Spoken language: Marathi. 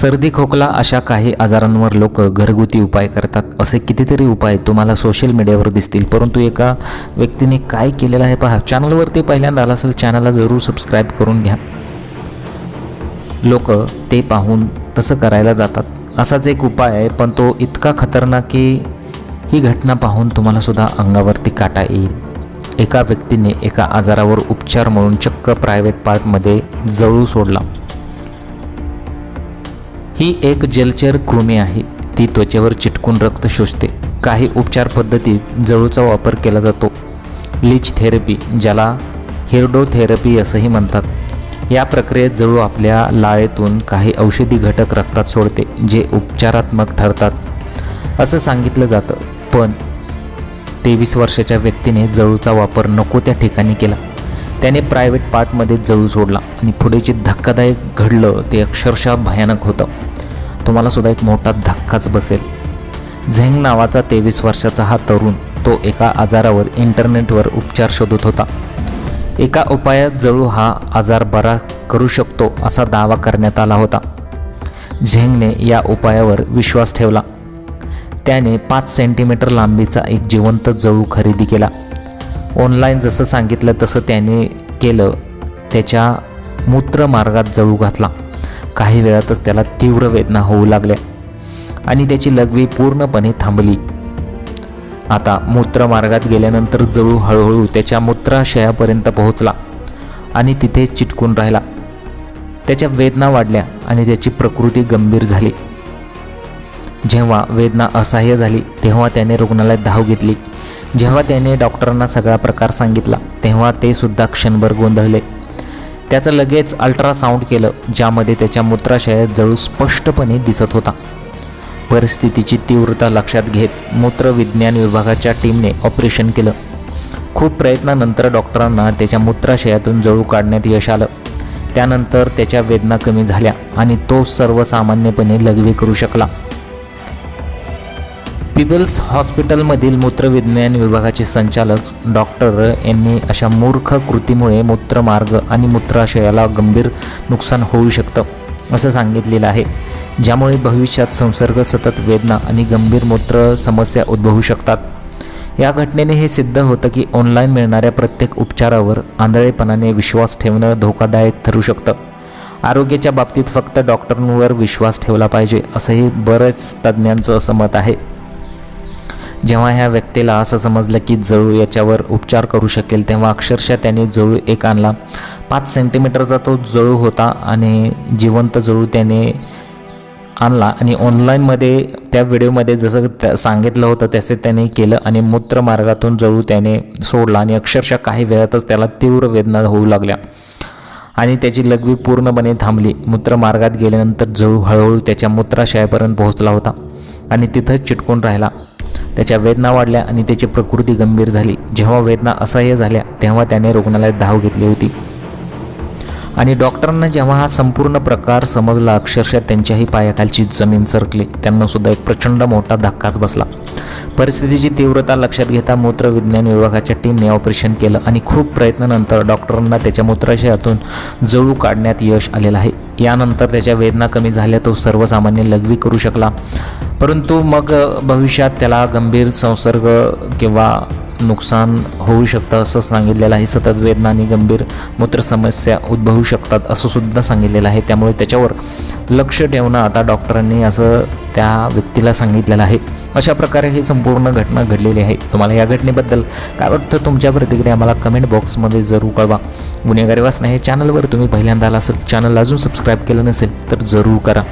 सर्दी खोकला अशा काही आजारांवर लोक घरगुती उपाय करतात. असे कितीतरी उपाय तुम्हाला सोशल मीडियावर दिसतील. परंतु एका व्यक्तीने काय केलेलं आहे पहा. चॅनलवरती पहिल्यांदा आला असेल चॅनलला जरूर सबस्क्राईब करून घ्या. लोक ते पाहून तसं करायला जातात. असाच एक उपाय आहे पण तो इतका खतरनाक की ही घटना पाहून तुम्हाला सुद्धा अंगावरती काटा येईल. एका व्यक्तीने एका आजारावर उपचार म्हणून चक्क प्रायव्हेट पार्कमध्ये जळू सोडला. ही एक जलचर कृमी आहे. ती त्वचेवर चिटकून रक्त शोषते. काही उपचार पद्धतीत जळूचा वापर केला जातो. लीच थेरपी ज्याला हिरडोथेरपी असंही म्हणतात. या प्रक्रियेत जळू आपल्या लाळेतून काही औषधी घटक रक्तात सोडते जे उपचारात्मक ठरतात. असं सांगितलं जातं पण तेवीस वर्षाच्या व्यक्तीने जळूचा वापर नको त्या ठिकाणी केला. त्याने प्रायव्हेट पार्टमध्ये जळू सोडला आणि पुढे जे धक्कादायक घडलं ते अक्षरशः भयानक होतं. तुम्हाला सुद्धा एक मोठा धक्काच बसेल. झेंग नावाचा तेवीस वर्षाचा हा तरुण तो एका आजारावर इंटरनेटवर उपचार शोधत होता. एका उपायात जळू हा आजार बरा करू शकतो असा दावा करण्यात आला होता. झेंगने या उपायावर विश्वास ठेवला. त्याने पाच सेंटीमीटर लांबीचा एक जिवंत जळू खरेदी केला. ऑनलाईन जसं सांगितलं तसं त्याने केलं. त्याच्या मूत्रमार्गात जळू घातला. काही वेळातच त्याला तीव्र वेदना होऊ लागल्या आणि त्याची लघवी पूर्णपणे थांबली. आता मूत्रमार्गात गेल्यानंतर जळू हळूहळू त्याच्या मूत्राशयापर्यंत पोहोचला आणि तिथे चिटकून राहिला. त्याच्या वेदना वाढल्या आणि त्याची प्रकृती गंभीर झाली. जेव्हा वेदना असह्य झाली तेव्हा त्याने रुग्णालयात धाव घेतली. जेव्हा त्याने डॉक्टरांना सगळा प्रकार सांगितला तेव्हा ते सुद्धा क्षणभर गोंधळले. त्याचं लगेच अल्ट्रासाऊंड केलं ज्यामध्ये त्याच्या मूत्राशयात जळू स्पष्टपणे दिसत होता. परिस्थितीची तीव्रता लक्षात घेत मूत्रविज्ञान विभागाच्या टीमने ऑपरेशन केलं. खूप प्रयत्नानंतर डॉक्टरांना त्याच्या मूत्राशयातून जळू काढण्यात यश आलं. त्यानंतर त्याच्या वेदना कमी झाल्या आणि तो सर्वसामान्यपणे लघवी करू शकला. पीपल्स हॉस्पिटलमधील मूत्रविज्ञान विभागाचे संचालक डॉक्टर यांनी अशा मूर्ख कृतीमुळे मूत्रमार्ग आणि मूत्राशयाला गंभीर नुकसान होऊ शकतं असं सांगितलेलं आहे. ज्यामुळे भविष्यात संसर्ग सतत वेदना आणि गंभीर मूत्र समस्या उद्भवू शकतात. या घटनेने हे सिद्ध होतं की ऑनलाईन मिळणाऱ्या प्रत्येक उपचारावर आंधळेपणाने विश्वास ठेवणं धोकादायक ठरू शकतं. आरोग्याच्या बाबतीत फक्त डॉक्टरांवर विश्वास ठेवला पाहिजे असंही बरेच तज्ज्ञांचं असं मत आहे. जेव्हा ह्या व्यक्तीला असं समजलं की जळू याच्यावर उपचार करू शकेल तेव्हा अक्षरशः त्याने जळू एक आणला. पाच सेंटीमीटरचा तो जळू होता आणि जिवंत जळू त्याने आणला आणि ऑनलाईनमध्ये त्या व्हिडिओमध्ये जसं त्या सांगितलं होतं तसे त्याने केलं आणि मूत्रमार्गातून जळू त्याने सोडला आणि अक्षरशः काही वेळातच त्याला तीव्र वेदना होऊ लागल्या. आणि त्याची लघवी पूर्णपणे थांबली. मूत्रमार्गात गेल्यानंतर जळू हळूहळू त्याच्या मूत्राशयापर्यंत पोहोचला होता आणि तिथंच चिटकून राहिला. त्याच्या वेदना वाढल्या आणि त्याची प्रकृती गंभीर झाली. जेव्हा वेदना असह्य झाल्या तेव्हा त्याने रुग्णालयात धाव घेतली होती. आणि डॉक्टरांना जेव्हा हा संपूर्ण प्रकार समजला अक्षरशः त्यांच्याही पायाखालची जमीन सरकली. त्यांना सुद्धा एक प्रचंड मोठा धक्काच बसला. परिस्थितीची तीव्रता लक्षात घेता मूत्रविज्ञान विभागाच्या टीमने ऑपरेशन केलं आणि खूप प्रयत्नानंतर डॉक्टरांना त्याच्या मूत्राशयातून जळू काढण्यात यश आलेलं आहे. यानंतर त्याच्या वेदना कमी झाल्या तो सर्वसामान्य लघवी करू शकला. परंतु मग भविष्यात त्याला गंभीर संसर्ग किंवा नुकसान होऊ शकतं असं सांगितलेलं आहे. सतत वेदना आणि गंभीर मूत्र समस्या उद्भवू शकतात असं सुद्धा सांगितलेलं आहे. त्यामुळे त्याच्यावर लक्ष ठेवणं आता डॉक्टरांनी असं त्या व्यक्तीला सांगितलेलं आहे. अशा प्रकारे ही संपूर्ण घटना घडलेली आहे. तुम्हाला या घटनेबद्दल काय वाटतं? तुमच्या प्रतिक्रिया मला कमेंट बॉक्समध्ये जरूर कळवा. गुन्हेगारी वाचना हे चॅनलवर तुम्ही पहिल्यांदा आला असेल चॅनल अजून सबस्क्राईब केलं नसेल तर जरूर करा.